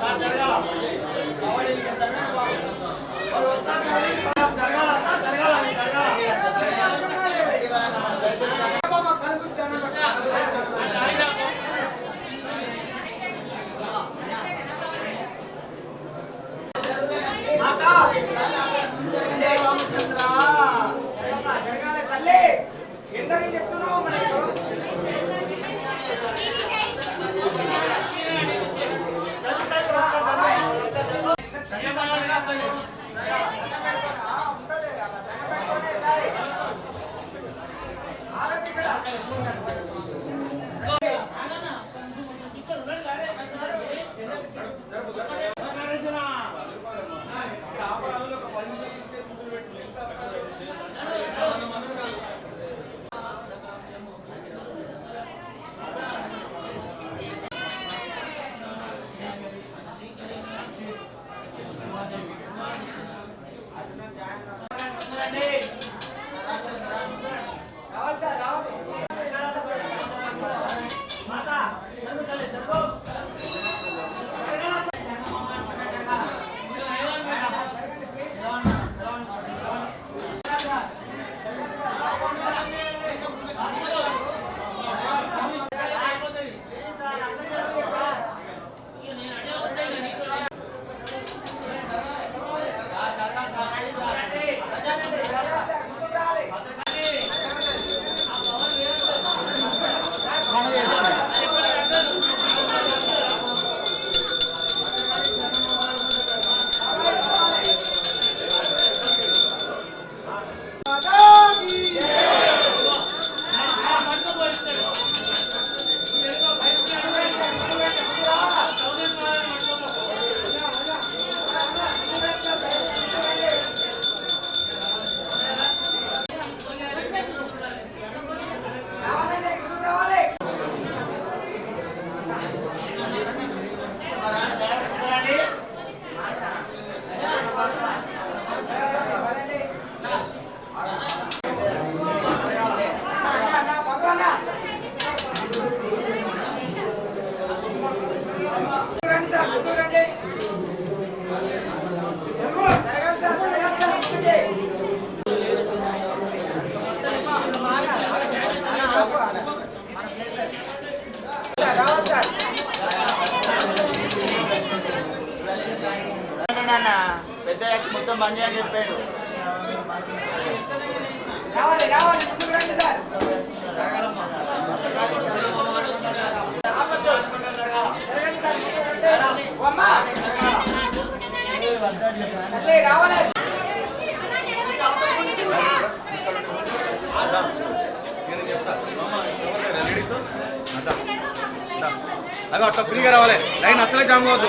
Gracias. 这两天有时候干活也方 నాన్న. పెద్ద మొత్తం చేయని చెప్పాడు. రావాలి రావాలి. నేను లేడీస్ అదో అట్లా ఫ్రీగా రావాలి. లైన్ అసలే జామ్ కావద్దు.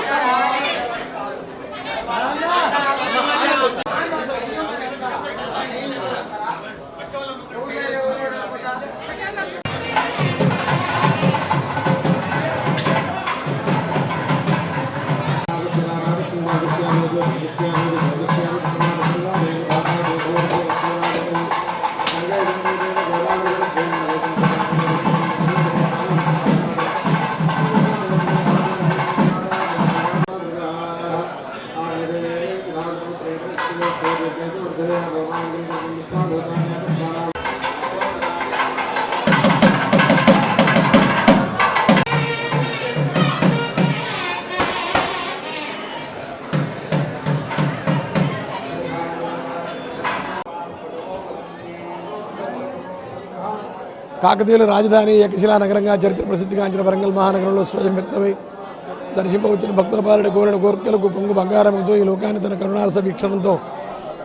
الله. కాకతీయుల రాజధాని ఏకశిలా నగరంగా చరిత్ర ప్రసిద్ధిగాంచిన వరంగల్ మహానగరంలో స్వయం వ్యక్తమై దర్శింపవచ్చిన భక్తుల పాలన కోరిన కోరికలకు కొంగు బంగారంతో ఈ లోకాన్ని తన కరుణారస వీక్షణంతో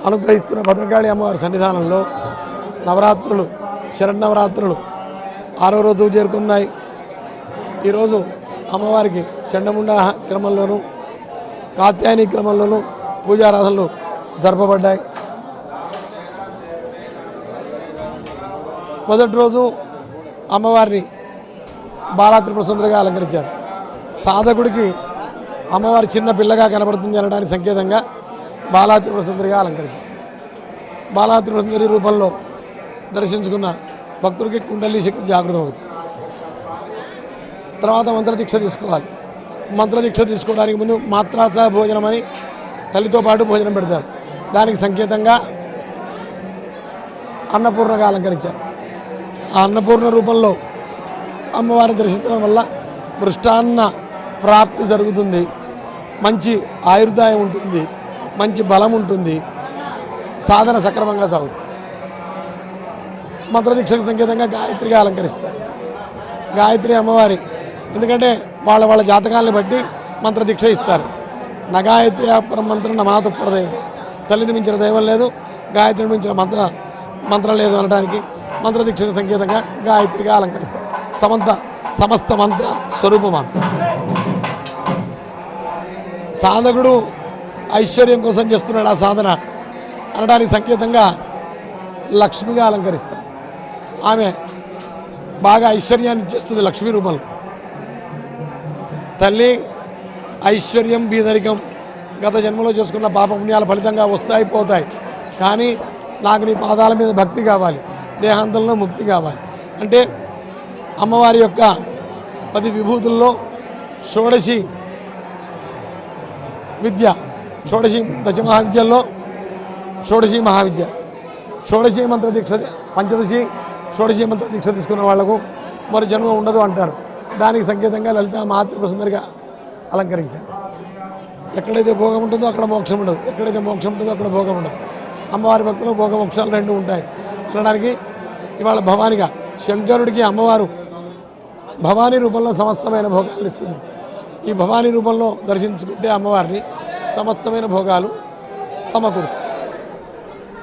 అనుగ్రహిస్తున్న భద్రకాళి అమ్మవారి సన్నిధానంలో నవరాత్రులు శరణవరాత్రులు ఆరో రోజు చేరుకున్నాయి. ఈరోజు అమ్మవారికి చండముండ క్రమంలోనూ కాత్యాయని క్రమంలోనూ పూజారాధనలు జరపబడ్డాయి. మొదటి రోజు అమ్మవారిని బాలాత్రి ప్రసందరిగా అలంకరించారు. సాధకుడికి అమ్మవారి చిన్న పిల్లగా కనబడుతుంది అనడానికి సంకేతంగా బాలాత్రి ప్రసందరిగా సుందరిగా అలంకరించారు. బాలాత్రి ప్రసందరి సుందరి రూపంలో దర్శించుకున్న భక్తుడికి కుండలి శక్తి జాగృతం అవుతుంది. తర్వాత మంత్ర దీక్ష తీసుకోవాలి. మంత్రదీక్ష తీసుకోవడానికి ముందు మాత్రాస భోజనం అని తల్లితో పాటు భోజనం పెడతారు. దానికి సంకేతంగా అన్నపూర్ణగా అలంకరించారు. ఆ అన్నపూర్ణ రూపంలో అమ్మవారిని దర్శించడం వల్ల మృష్టాన్న ప్రాప్తి జరుగుతుంది. మంచి ఆయుర్దాయం ఉంటుంది. మంచి బలం ఉంటుంది. సాధన సక్రమంగా సాగుతుంది. మంత్రదీక్షకు సంకేతంగా గాయత్రిగా అలంకరిస్తారు. గాయత్రి అమ్మవారి ఎందుకంటే వాళ్ళ వాళ్ళ జాతకాలను బట్టి మంత్రదీక్ష ఇస్తారు. నా గాయత్రి అపరం మంత్రం నా దైవం. ప్రదైవం తల్లిని మించిన దైవం లేదు. గాయత్రిని మించిన మంత్ర మంత్రం లేదు అనడానికి మంత్రదీక్షకు సంకేతంగా గాయత్రిగా అలంకరిస్తారు సమంత సమస్త మంత్ర స్వరూపమా? సాధకుడు ఐశ్వర్యం కోసం చేస్తున్నాడు ఆ సాధన. అనడానికి సంకేతంగా లక్ష్మిగా అలంకరిస్తారు ఆమె బాగా ఐశ్వర్యాన్ని ఇచ్చేస్తుంది లక్ష్మీ రూపంలో. తల్లి ఐశ్వర్యం బీదరికం గత జన్మలో చేసుకున్న పాపపుణ్యాల ఫలితంగా వస్తాయి పోతాయి. కానీ నాకు నీ పాదాల మీద భక్తి కావాలి. దేహాంతంలో ముక్తి కావాలి. అంటే అమ్మవారి యొక్క పది విభూతుల్లో షోడశి విద్య షోడశి దశ మహావిద్యల్లో షోడశి మహావిద్య. షోడశి మంత్ర దీక్ష పంచదశి షోడశి మంత్ర దీక్ష తీసుకున్న వాళ్ళకు మరి జన్మ ఉండదు అంటారు. దానికి సంకేతంగా లలిత మాతృప్రసుందరిగా అలంకరించారు. ఎక్కడైతే భోగం ఉంటుందో అక్కడ మోక్షం ఉండదు. ఎక్కడైతే మోక్షం ఉంటుందో అక్కడ భోగం ఉండదు. అమ్మవారి భక్తులు భోగమోక్షాలు రెండు ఉంటాయి. అనడానికి ఇవాళ భవానిగా శంకరుడికి అమ్మవారు భవానీ రూపంలో సమస్తమైన భోగాలు ఇస్తుంది. ఈ భవానీ రూపంలో దర్శించుకుంటే అమ్మవారిని సమస్తమైన భోగాలు సమకూరుతాయి.